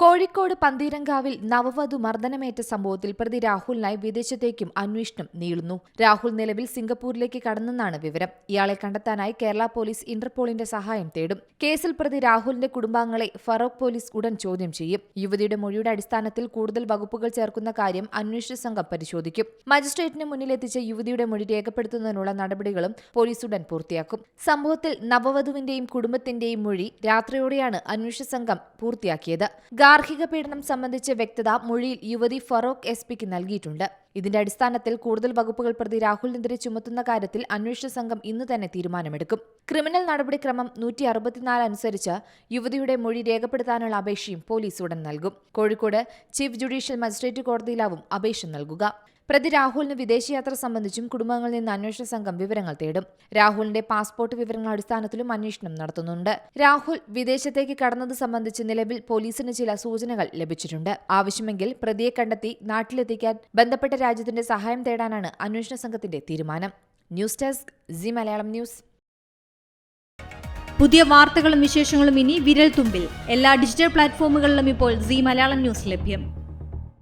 കോഴിക്കോട് പന്തീരങ്കാവിൽ നവവധു മർദ്ദനമേറ്റ സംഭവത്തിൽ പ്രതി രാഹുലിനായി വിദേശത്തേക്കും അന്വേഷണം നീളുന്നു. രാഹുൽ നിലവിൽ സിംഗപ്പൂരിലേക്ക് കടന്നെന്നാണ് വിവരം. ഇയാളെ കണ്ടെത്താനായി കേരള പോലീസ് ഇന്റർപോളിന്റെ സഹായം തേടും. കേസിൽ പ്രതി രാഹുലിന്റെ കുടുംബാംഗങ്ങളെ ഫറോക്ക് പോലീസ് ഉടൻ ചോദ്യം ചെയ്യും. യുവതിയുടെ മൊഴിയുടെ അടിസ്ഥാനത്തിൽ കൂടുതൽ വകുപ്പുകൾ ചേർക്കുന്ന കാര്യം അന്വേഷണ സംഘം പരിശോധിക്കും. മജിസ്ട്രേറ്റിന് മുന്നിലെത്തിച്ച യുവതിയുടെ മൊഴി രേഖപ്പെടുത്തുന്നതിനുള്ള നടപടികളും പോലീസ് ഉടൻ പൂർത്തിയാക്കും. സംഭവത്തിൽ നവവധുവിന്റെയും കുടുംബത്തിന്റെയും മൊഴി രാത്രിയോടെയാണ് അന്വേഷണ സംഘം പൂർത്തിയാക്കിയത്. ഗാർഹിക പീഡനം സംബന്ധിച്ച വ്യക്തത മൊഴിയിൽ യുവതി ഫറോക്ക് എസ് പിക്ക് നൽകിയിട്ടുണ്ട്. ഇതിന്റെ അടിസ്ഥാനത്തിൽ കൂടുതൽ വകുപ്പുകൾ പ്രതി രാഹുലിനെതിരെ ചുമത്തുന്ന കാര്യത്തിൽ അന്വേഷണ സംഘം ഇന്ന് തന്നെ തീരുമാനമെടുക്കും. ക്രിമിനൽ നടപടിക്രമം നൂറ്റി അറുപത്തിനാല് അനുസരിച്ച് യുവതിയുടെ മൊഴി രേഖപ്പെടുത്താനുള്ള അപേക്ഷയും പോലീസ് ഉടൻ നൽകും. കോഴിക്കോട് ചീഫ് ജുഡീഷ്യൽ മജിസ്ട്രേറ്റ് കോടതിയിലാവും അപേക്ഷ നൽകുക. പ്രതി രാഹുലിന് വിദേശയാത്ര സംബന്ധിച്ചും കുടുംബങ്ങളിൽ നിന്ന് അന്വേഷണ സംഘം വിവരങ്ങൾ തേടും. രാഹുലിന്റെ പാസ്പോർട്ട് വിവരങ്ങൾ അടിസ്ഥാനത്തിലും അന്വേഷണം നടത്തുന്നുണ്ട്. രാഹുൽ വിദേശത്തേക്ക് കടന്നത് സംബന്ധിച്ച് നിലവിൽ പോലീസിന് ചില സൂചനകൾ ലഭിച്ചിട്ടുണ്ട്. ആവശ്യമെങ്കിൽ പ്രതിയെ കണ്ടെത്തി നാട്ടിലെത്തിക്കാൻ ബന്ധപ്പെട്ട രാജ്യത്തിന്റെ സഹായം തേടാനാണ് അന്വേഷണ സംഘത്തിന്റെ തീരുമാനം. News desk Zee Malayalam news. പുതിയ വാർത്തകളും വിശേഷങ്ങളും ഇനി വിരൽ തുമ്പിൽ എല്ലാ ഡിജിറ്റൽ പ്ലാറ്റ്ഫോമുകളിലും ഇപ്പോൾ സി മലയാളം ന്യൂസ് ലഭ്യം.